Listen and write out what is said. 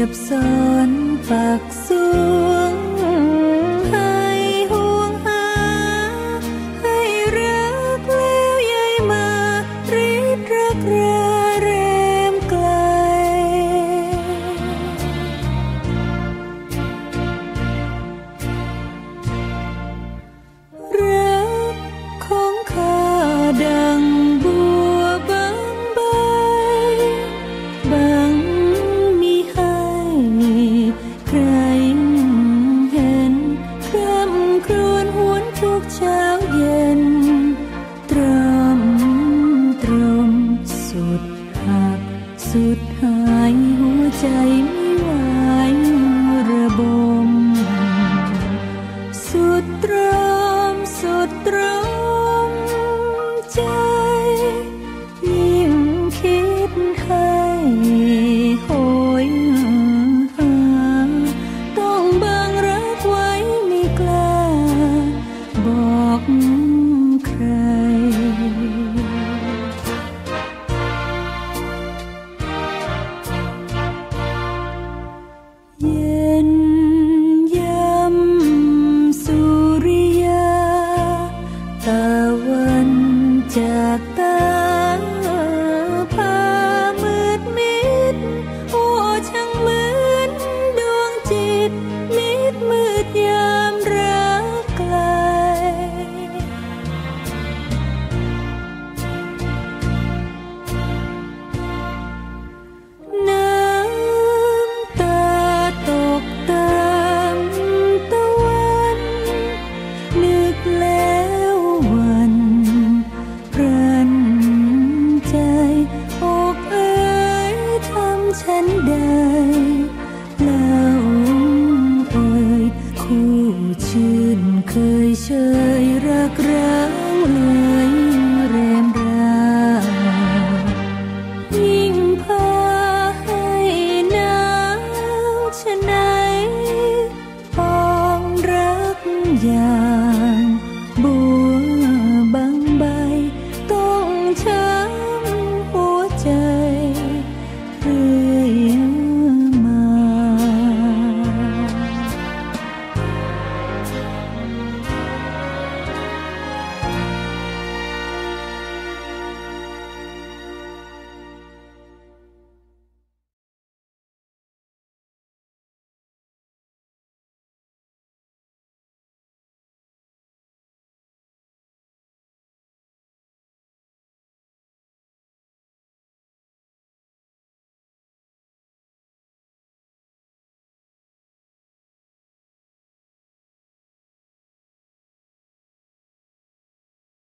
điệp son phạc xuống ហើយหัวใจไม่ไหวระบม สุดตรอมสุดตรอม นใดเล่าเอ่ยคู่ชื่นเคยเชยรักร้างเลยแรมรายิ่งพาให้หนาวชะไหนปองรักยา